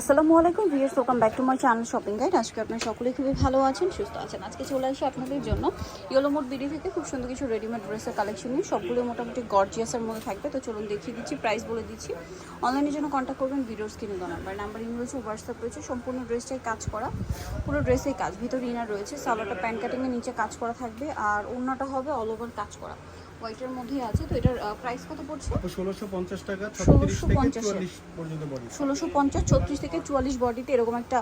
আসসালামু আলাইকুম viewers welcome back to my channel shopping guide আজকে আপনারা সকলেই খুবই ভালো আছেন, সুস্থ আছেন। আজকে চলে আসি আপনাদের জন্য মোড বিডি থেকে, খুব সুন্দর কিছু রেডিমেড ড্রেসের কালেকশন নিয়ে। সবগুলো মোটামুটি গর্জিয়াসের মধ্যে থাকবে। তো চলুন দেখিয়ে দিচ্ছি প্রাইস বলে দিচ্ছি। অনলাইনের জন্য কন্ট্যাক্ট করবেন ভিডিওর স্ক্রিনে দেওয়া নাম্বার নাম্বার ইমেল রয়েছে হোয়াটসঅ্যাপ রয়েছে, সম্পূর্ণ ড্রেসটাই কাজ করা, পুরো ড্রেসেই কাজ। ভিতরে ইনার রয়েছে, সালোয়ারটা প্যান্ট কাটিংয়ের নিচে কাজ করা থাকবে, আর অন্যটা হবে অল ওভার কাজ করা। হোয়াইটের মধ্যেই আছে তো এটার প্রাইস কত পড়ছে? ষোলোশো পঞ্চাশ টাকা ছত্রিশ 1650 থেকে চুয়াল্লিশ পর্যন্ত বডি ষোলোশো পঞ্চাশ ছত্রিশ থেকে চুয়াল্লিশ বডিতে এরকম একটা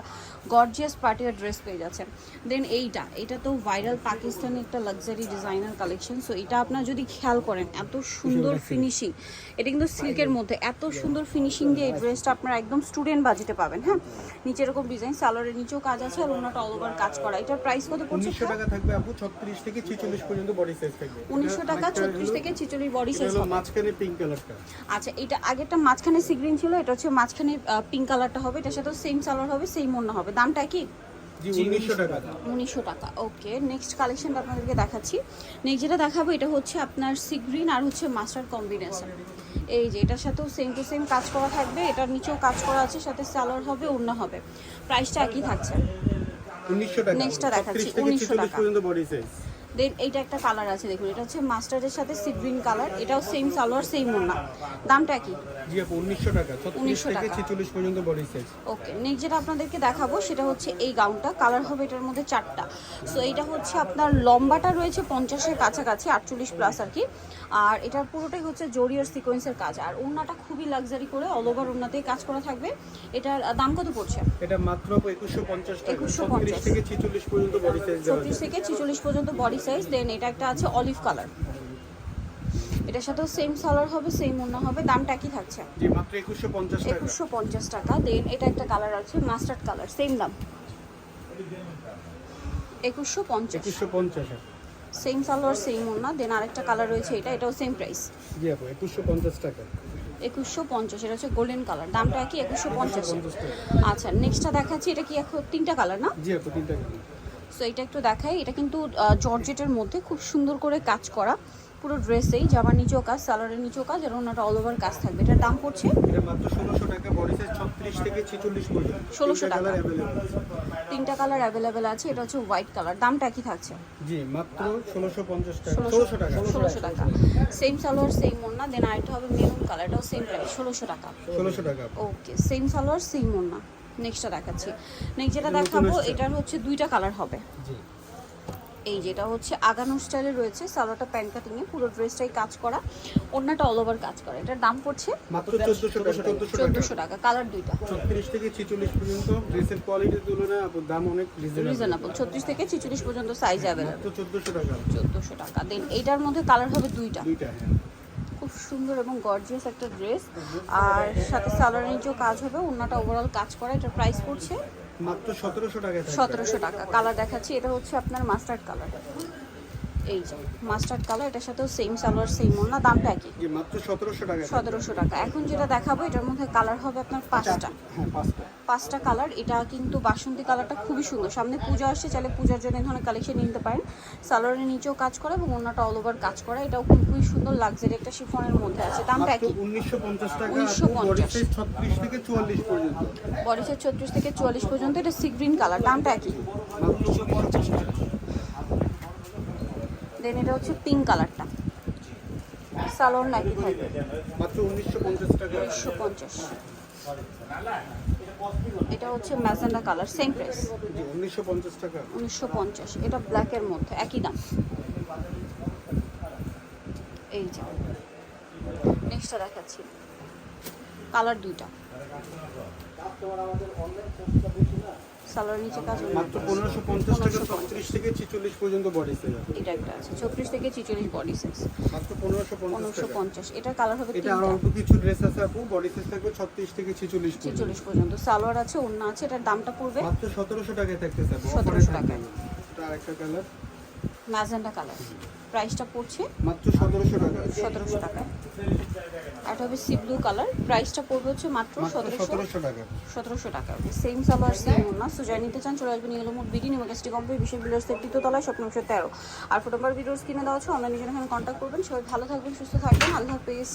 গর্জিয়াস পার্টিয়ার ড্রেস পেয়ে যাচ্ছেন দেন এইটা এটা তো ভাইরাল পাকিস্তানি একটা লাক্সারি ডিজাইনার কালেকশন সো এটা আপনার যদি খেয়াল করেন এত সুন্দর ফিনিশিং এটা কিন্তু সিল্কের মধ্যে এত সুন্দর ফিনিশিং দিয়ে এই ড্রেসটা আপনারা একদম স্টুডেন্ট বাজেটে পাবেন হ্যাঁ? নিচে এরকম ডিজাইন সালোয়ারের নিচেও কাজ আছে আর ওনাটা অল ওভার কাজ করা। এটার প্রাইস কত পড়ছে উনিশশো টাকা থাকবে আপু ছত্রিশ থেকে ছেচল্লিশ পর্যন্ত বডি সাইজ থাকবে। উনিশশো এটা টাকা আরেকটা ছত্রিশ থেকে ছিচল্লিশ বডি সাইজ হবে। মাঝখানে পিঙ্ক কালারটা আচ্ছা এটা আগেরটা মাঝখানে সিগ্রিন ছিল এটা হচ্ছে মাঝখানে পিঙ্ক কালারটা হবে এটার সাথে সেম সালোয়ার হবে সেম অন্য হবে। দামটা কি? উনিশশো টাকা। ওকে নেক্সট কালেকশনটা আপনাদেরকে দেখাচ্ছি। নেক্সট যেটা দেখাবো এটা হচ্ছে আপনার সিগ্রিন আর হচ্ছে মাস্টার কম্বিনেশন এই যে এটার সাথেও সেম টু সেম কাজ করা থাকবে এটার নিচেও কাজ করা আছে সাথে সালোয়ার হবে অন্য হবে। প্রাইসটা একই থাকছে। উনিশশো টাকা। Next দেখাচ্ছি, 36 থেকে 1900 ছেচল্লিশ টাকা। দেন এইটা একটা কালার আছে দেখুন। এটা হচ্ছে মাস্টারের সাথে সিগ্রিন কালার এটাও সেম সালোয়ার সেম ওন্না দামটা কি? জি আপু উনিশশো টাকা। ছত্রিশ 1900 থেকে টাকা। ছেচল্লিশ পর্যন্ত বডি সাইজ ওকে নেক্সট যেটা আপনাদেরকে দেখাবো সেটা হচ্ছে এই গাউনটা কালার হবে এটার মধ্যে চারটা। সো এইটা হচ্ছে আপনার লম্বাটা রয়েছে পঞ্চাশের কাছাকাছি আটচল্লিশ প্লাস আর কি। আর এটার পুরোটাই হচ্ছে জরিয়ার সিকোয়েন্সের কাজ। আর ওড়নাটা খুবই লাক্সারি করে অল ওভার ওড়নাতেই কাজ করা থাকবে। এটার দাম কত পড়ছে? এটা মাত্র আপু একুশশো পঞ্চাশ টাকা। 2150 ছত্রিশ থেকে ছেচল্লিশ পর্যন্ত বডি সাইজ দেওয়া ছত্রিশ যায় থেকে ছিচল্লিশ পর্যন্ত বডি সাইজ দেন এটা একটা আছে অলিভ কালার এটার সাথেও সেম সালোয়ার হবে সেম ওড়না হবে দামটা কি থাকছে। জি মাত্র একুশশো পঞ্চাশ টাকা। দেন এটা একটা কালার আছে মাস্টার্ড কালার সেম দাম। একুশশো পঞ্চাশ। সেম সালোয়ার সেম ওড়না দেন আরেকটা কালার রয়েছে এটা এটাও সেম প্রাইস জি আপু একুশশো পঞ্চাশ টাকা। একুশশো পঞ্চাশ এটা হচ্ছে গোল্ডেন কালার দামটা কি একুশশো পঞ্চাশ। পঞ্চাশ টাকা। আচ্ছা নেক্সটটা দেখাচ্ছি এটা কি এখন তিনটা কালার না? জি আপু তিনটা কালার। সো এটা একটু দেখাই। এটা কিন্তু জর্জেটের মধ্যে খুব সুন্দর করে কাজ করা। পুরো ড্রেসেই জামার নিচেও কাজ সালোয়ারের নিচেও কাজ আর ওনাটা অল ওভার কাজ থাকবে। এটার দাম পড়ছে? এটা মাত্র ষোলোশো টাকা বডি সাইজ ছত্রিশ থেকে ছেচল্লিশ পর্যন্ত। 1600 টাকা। কালার তিনটা কালার অ্যাভেলেবেল আছে। এটা হচ্ছে হোয়াইট কালার দামটা কি থাকছে। জি মাত্র ষোলোশো টাকা। সেম সালোয়ার সেম ওড়না দেন আরেকটা হবে মেরুন কালার এটাও সেম প্রাইস ষোলোশো টাকা। ষোলোশো টাকা। ওকে সেম সালোয়ার সেম ওড়না। নেক্সটটা দেখাচ্ছি। নেক্সট যেটা দেখাবো এটার হচ্ছে দুইটা কালার হবে। এই যেটা হচ্ছে আগানো স্টাইলে রয়েছে সালোয়ারটা প্যান্ট কাটিংয়ে পুরো ড্রেসটাই কাজ করা ওড়নাটা অল ওভার কাজ করা। এটার দাম পড়ছে মাত্র চোদ্দশো টাকা। চোদ্দোশো টাকা। কালার দুইটা। ছত্রিশ থেকে ছেচল্লিশ পর্যন্ত ড্রেসের কোয়ালিটির তুলনায় দাম অনেক রিজনেবল রিজনেবল ছত্রিশ থেকে ছিচল্লিশ পর্যন্ত সাইজ মাত্র চোদ্দশো টাকা। চোদ্দোশো টাকা। দেন এইটার মধ্যে কালার হবে দুইটা। দুইটা হ্যাঁ। খুব সুন্দর এবং গর্জিয়াস একটা ড্রেস আর সাথে সালোয়ার নিচেও কাজ হবে অন্যটা ওভারঅল কাজ করা এটা প্রাইস পড়ছে মাত্র সতেরোশো টাকা। সতেরোশো টাকা। কালার দেখাচ্ছি এটা হচ্ছে আপনার মাস্টার্ড কালার এই যে মাস্টার্ড কালার এটার সাথেও সেম সালোয়ার সেম ওড়না দামটা একই। মাত্র সতেরোশো টাকা। থাকবে। সতেরোশো টাকা। এখন যেটা দেখাবো এটার মধ্যে কালার হবে আপনার পাঁচটা। হ্যাঁ পাঁচটা। পাঁচটা কালার। এটা কিন্তু বাসন্তী কালারটা খুবই সুন্দর। সামনে পূজা আসছে চাইলে পূজার জন্য এই ধরনের কালেকশন নিতে পারেন। সালোয়ারের নিচেও কাজ করা এবং অন্যটা অল ওভার কাজ করা। এটাও খুবই সুন্দর লাগজারি একটা শিফনের মধ্যে আছে। দামটা একই। উনিশশো পঞ্চাশ টাকা 1950 বডি ছত্রিশ থেকে চুয়াল্লিশ পর্যন্ত। বডি সাইজ থেকে চুয়াল্লিশ পর্যন্ত এটা সি গ্রিন কালার দামটা একই। মাত্র উনিশশো পঞ্চাশ টাকা। দেন এটা হচ্ছে পিঙ্ক কালারটা সালোয়ার নাকি থাকবে? মাত্র উনিশশো পঞ্চাশ এটা হচ্ছে ম্যাজেন্ডা কালার সেম প্রাইস উনিশশো পঞ্চাশ এটা ব্ল্যাকের মধ্যে একই দাম। এই যে। নেক্সটটা দেখাচ্ছি। কালার দুইটা। সালোয়ার নিচে কাজ। মাত্র পনেরোশো পঞ্চাশ টাকা ছত্রিশ থেকে ছেচল্লিশ পর্যন্ত বডি সাইজ এটা একটা আছে চব্বিশ থেকে ছিচল্লিশ বডি সাইজ মাত্র পনেরোশো পনেরোশো পঞ্চাশ এটা কালার হবে এটা আর অল্প কিছু ড্রেস আছে আপু বডি সাইজ থাকবে ছত্রিশ থেকে ছেচল্লিশ ছিচল্লিশ পর্যন্ত। সালোয়ার আছে অন্য আছে এটার দামটা পড়বে মাত্র সতেরোশো টাকায় থাকতে আপু 1700 অফারে থাকবে টাকায়। এটা আরেকটা কালার ম্যাজেন্ডা কালার প্রাইসটা পড়ছে মাত্র সতেরোশো টাকা। সতেরোশো টাকা। এটা হবে সি ব্লু কালার। প্রাইসটা পড়বে হচ্ছে মাত্র সতেরোশো টাকা। সতেরোশো টাকা। সেম সালোয়ার সেম না সোজা নিতে চান চলে আসবেন এগুলো মোট বিডি নিমাকাস্টি কোম্পানি বিশেষ সেফটি তৃতীয় তলায় স্বপ্ন তেরো। আর ফোটো নাম্বার ভিডিওস কিনে দেওয়া হচ্ছে অনলাইনে জন্য এখানে কন্ট্যাক্ট করবেন। সবাই ভালো থাকবেন সুস্থ থাকবেন। আল্লাহ হাফিজ।